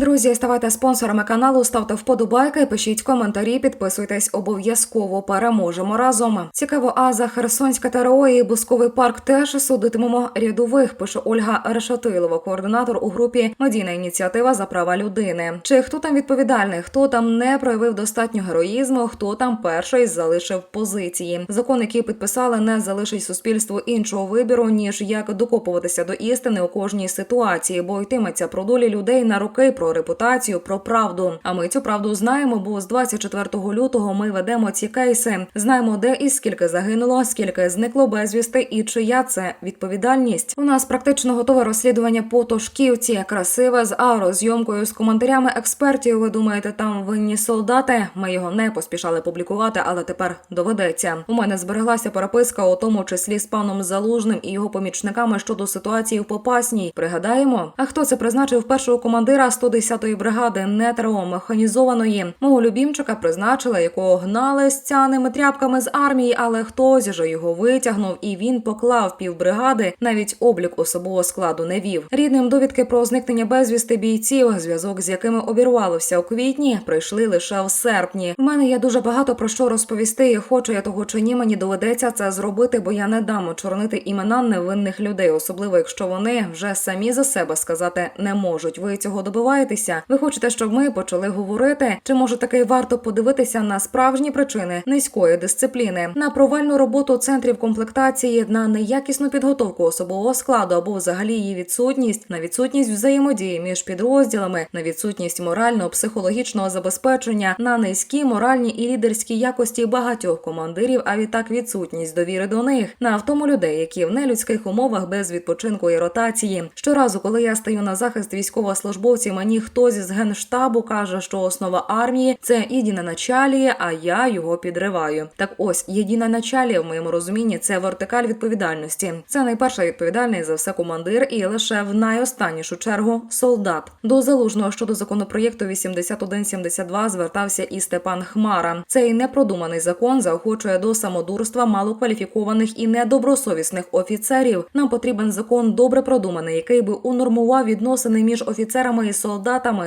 Друзі, ставайте спонсорами каналу, ставте вподобайки, пишіть коментарі, підписуйтесь обов'язково. Переможемо разом. Цікаво, а за Херсонське ТРО і Бусковий парк теж судитимемо рядових. Пише Ольга Решатилова, координатор у групі Медійна ініціатива за права людини. Чи хто там відповідальний? Хто там не проявив достатньо героїзму? Хто там перший залишив позиції? Закон, який підписали, не залишить суспільству іншого вибіру ніж як докопуватися до істини у кожній ситуації, бо йтиметься про долі людей на роки, про репутацію, про правду. А ми цю правду знаємо, бо з 24 лютого ми ведемо ці кейси. Знаємо, де і скільки загинуло, скільки зникло безвісти, і чия це відповідальність. У нас практично готове розслідування по Тошківці, красиве з аерозйомкою, з коментарями експертів. Ви думаєте, там винні солдати? Ми його не поспішали публікувати, але тепер доведеться. У мене збереглася переписка, у тому числі з паном Залужним і його помічниками щодо ситуації в Попасній. Пригадаємо, а хто це призначив першого командира 110-ї бригади не ТРО механізованої? Мого любімчика призначили, якого гнали з цяними тряпками з армії, але хтось же його витягнув, і він поклав півбригади. Навіть облік особового складу не вів. Рідним довідки про зникнення безвісти бійців, зв'язок з якими обірвалося у квітні, прийшли лише в серпні. В мене є дуже багато про що розповісти. Хочу я того чи ні, мені доведеться це зробити, бо я не дам очорнити імена невинних людей, особливо якщо вони вже самі за себе сказати не можуть. Ви цього добиваєтеся? Ви хочете, щоб ми почали говорити? Чи може таки варто подивитися на справжні причини низької дисципліни, на провальну роботу центрів комплектації, на неякісну підготовку особового складу або взагалі її відсутність, на відсутність взаємодії між підрозділами, на відсутність морального психологічного забезпечення, на низькі моральні і лідерські якості багатьох командирів, а відтак відсутність довіри до них, на втому людей, які в нелюдських умовах без відпочинку і ротації. Щоразу, коли я стаю на захист військовослужбовців, мені хтось з генштабу каже, що основа армії це єдине началіє, а я його підриваю. Так ось єдине началіє в моєму розумінні це вертикаль відповідальності. Це найперша відповідальний за все командир і лише в найостаннішу чергу солдат. До залужного щодо законопроєкту 8172 звертався і Степан Хмара. Цей непродуманий закон заохочує до самодурства малокваліфікованих і недобросовісних офіцерів. Нам потрібен закон добре продуманий, який би унормував відносини між офіцерами і солдатами,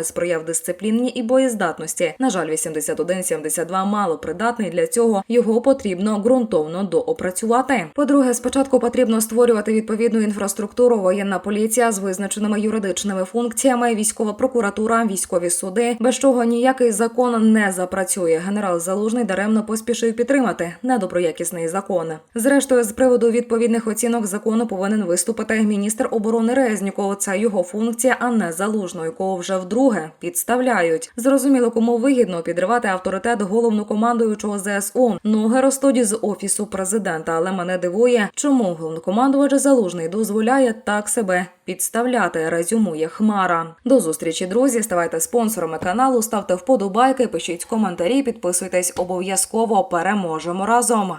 сприяв дисципліні і боєздатності. На жаль, 8172 мало придатний для цього. Його потрібно ґрунтовно доопрацювати. По-друге, спочатку потрібно створювати відповідну інфраструктуру, воєнна поліція з визначеними юридичними функціями, військова прокуратура, військові суди, без чого ніякий закон не запрацює. Генерал Залужний даремно поспішив підтримати недоброякісний закон. Зрештою, з приводу відповідних оцінок закону повинен виступити міністр оборони Резніков. Це його функція, а не залужного, якого вдруге підставляють. Зрозуміло, кому вигідно підривати авторитет головнокомандуючого ЗСУ. Ноги ростуть з офісу президента, але мене дивує, чому головнокомандувач залужний дозволяє так себе підставляти. Резюмує Хмара. До зустрічі, друзі. Ставайте спонсорами каналу, ставте вподобайки, пишіть коментарі, підписуйтесь обов'язково. Переможемо разом.